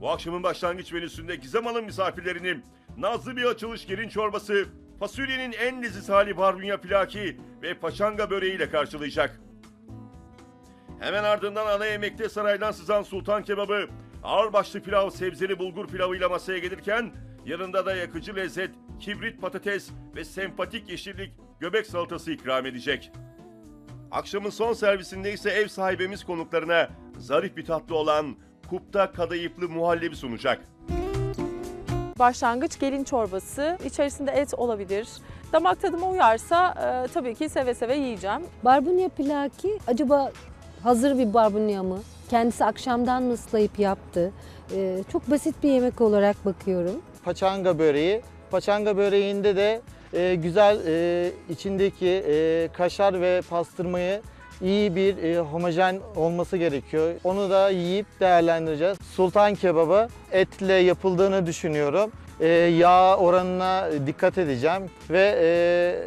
Bu akşamın başlangıç menüsünde Gizem Hanım misafirlerini nazlı bir açılış gelin çorbası, fasulyenin en leziz hali barbunya pilaki ve paçanga böreğiyle karşılayacak. Hemen ardından ana yemekte saraydan sızan sultan kebabı, ağırbaşlı pilav sebzeli bulgur pilavıyla masaya gelirken yanında da yakıcı lezzet, kibrit patates ve sempatik yeşillik göbek salatası ikram edecek. Akşamın son servisinde ise ev sahibimiz konuklarına zarif bir tatlı olan kupta kadayıflı muhallebi sunacak. Başlangıç gelin çorbası. İçerisinde et olabilir. Damak tadıma uyarsa e, tabii ki seve seve yiyeceğim. Barbunya pilaki acaba hazır bir barbunya mı? Kendisi akşamdan mı ıslayıp yaptı? Ee, çok basit bir yemek olarak bakıyorum. paçanga böreği. Paçanga böreğinde de e, güzel e, içindeki e, kaşar ve pastırmayı iyi bir e, homojen olması gerekiyor. Onu da yiyip değerlendireceğiz. Sultan kebabı etle yapıldığını düşünüyorum. E, yağ oranına dikkat edeceğim ve e,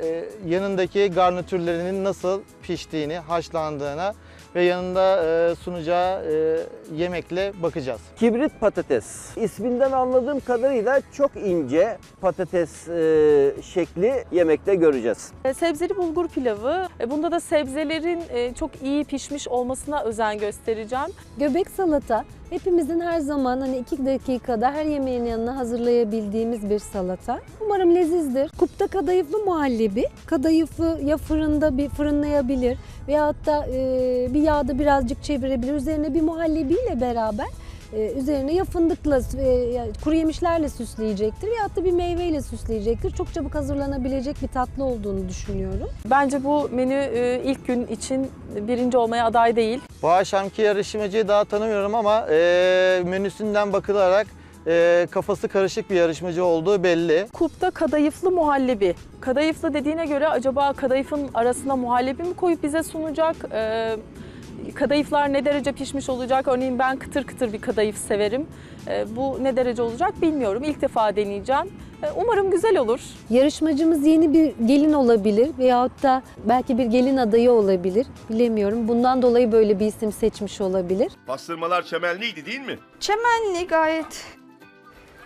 e, yanındaki garnitürlerinin nasıl piştiğini, haşlandığına ve yanında e, sunacağı e, yemekle bakacağız. Kibrit patates. İsminden anladığım kadarıyla çok ince patates e, şekli yemekte göreceğiz. Sebzeli bulgur pilavı. Bunda da sebzelerin çok iyi pişmiş olmasına özen göstereceğim. Göbek salata hepimizin her zaman hani iki dakikada her yemeğin yanına hazırlayabildiğimiz bir salata. Umarım lezizdir. Kupta kadayıflı muhallebi. Kadayıfı ya fırında bir fırınlayabilir veyahut da e, bir yağda birazcık çevirebilir. Üzerine bir muhallebiyle beraber e, üzerine ya fındıkla e, ya kuru yemişlerle süsleyecektir veyahut da bir meyveyle süsleyecektir. Çok çabuk hazırlanabilecek bir tatlı olduğunu düşünüyorum. Bence bu menü e, ilk gün için birinci olmaya aday değil. Bu akşamki yarışmacıyı daha tanımıyorum ama e, menüsünden bakılarak e, kafası karışık bir yarışmacı olduğu belli. Kupta kadayıflı muhallebi. Kadayıflı dediğine göre acaba kadayıfın arasına muhallebi mi koyup bize sunacak? Ee, kadayıflar ne derece pişmiş olacak? Örneğin ben kıtır kıtır bir kadayıf severim. Ee, bu ne derece olacak bilmiyorum. İlk defa deneyeceğim. Ee, umarım güzel olur. Yarışmacımız yeni bir gelin olabilir veyahut da belki bir gelin adayı olabilir. Bilemiyorum. Bundan dolayı böyle bir isim seçmiş olabilir. Pastırmalar çemeliydi değil mi? Çemenli gayet.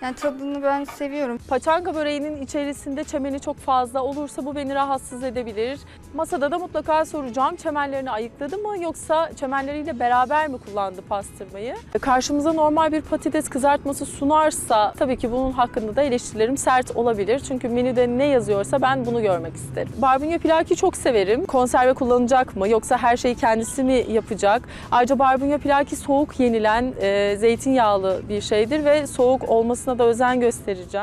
Yani tadını ben seviyorum. Paçanga böreğinin içerisinde çemeni çok fazla olursa bu beni rahatsız edebilir. Masada da mutlaka soracağım çemenlerini ayıkladı mı yoksa çemenleriyle beraber mi kullandı pastırmayı? Karşımıza normal bir patates kızartması sunarsa tabii ki bunun hakkında da eleştirilerim sert olabilir. Çünkü menüde ne yazıyorsa ben bunu görmek isterim. Barbunya pilaki çok severim. Konserve kullanacak mı yoksa her şeyi kendisi mi yapacak? Ayrıca barbunya pilaki soğuk yenilen e, zeytinyağlı bir şeydir ve soğuk olmasına da özen göstereceğim.